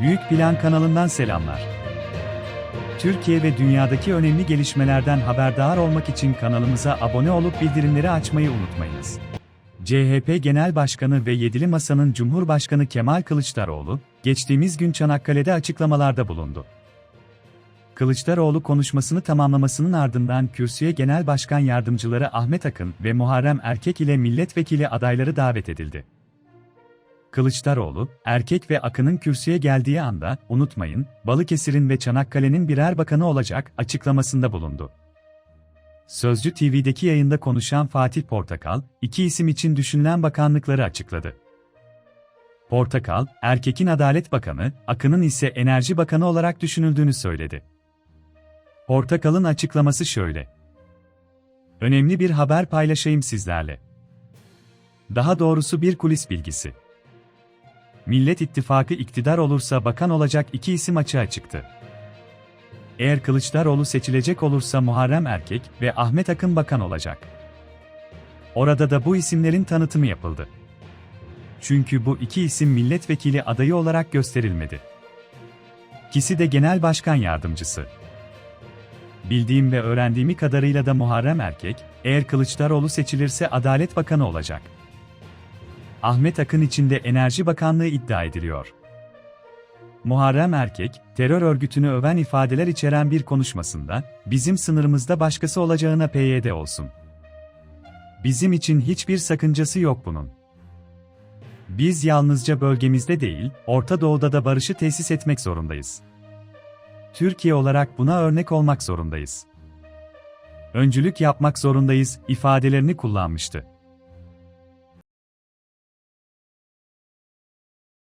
Büyük Plan kanalından selamlar. Türkiye ve dünyadaki önemli gelişmelerden haberdar olmak için kanalımıza abone olup bildirimleri açmayı unutmayınız. CHP Genel Başkanı ve Yedili Masa'nın Cumhurbaşkanı Kemal Kılıçdaroğlu, geçtiğimiz gün Çanakkale'de açıklamalarda bulundu. Kılıçdaroğlu konuşmasını tamamlamasının ardından kürsüye Genel Başkan Yardımcıları Ahmet Akın ve Muharrem Erkek ile milletvekili adayları davet edildi. Kılıçdaroğlu, Erkek ve Akın'ın kürsüye geldiği anda, unutmayın, Balıkesir'in ve Çanakkale'nin birer bakanı olacak açıklamasında bulundu. Sözcü TV'deki yayında konuşan Fatih Portakal, iki isim için düşünülen bakanlıkları açıkladı. Portakal, Erkek'in Adalet Bakanı, Akın'ın ise Enerji Bakanı olarak düşünüldüğünü söyledi. Portakal'ın açıklaması şöyle. Önemli bir haber paylaşayım sizlerle. Daha doğrusu bir kulis bilgisi. Millet İttifakı iktidar olursa bakan olacak iki isim açığa çıktı. Eğer Kılıçdaroğlu seçilecek olursa Muharrem Erkek ve Ahmet Akın bakan olacak. Orada da bu isimlerin tanıtımı yapıldı. Çünkü bu iki isim milletvekili adayı olarak gösterilmedi. İkisi de genel başkan yardımcısı. Bildiğim ve öğrendiğimi kadarıyla da Muharrem Erkek, eğer Kılıçdaroğlu seçilirse Adalet Bakanı olacak. Ahmet Akın için de Enerji Bakanlığı iddia ediliyor. Muharrem Erkek, terör örgütünü öven ifadeler içeren bir konuşmasında, bizim sınırımızda başkası olacağına PYD olsun. Bizim için hiçbir sakıncası yok bunun. Biz yalnızca bölgemizde değil, Orta Doğu'da da barışı tesis etmek zorundayız. Türkiye olarak buna örnek olmak zorundayız. Öncülük yapmak zorundayız ifadelerini kullanmıştı.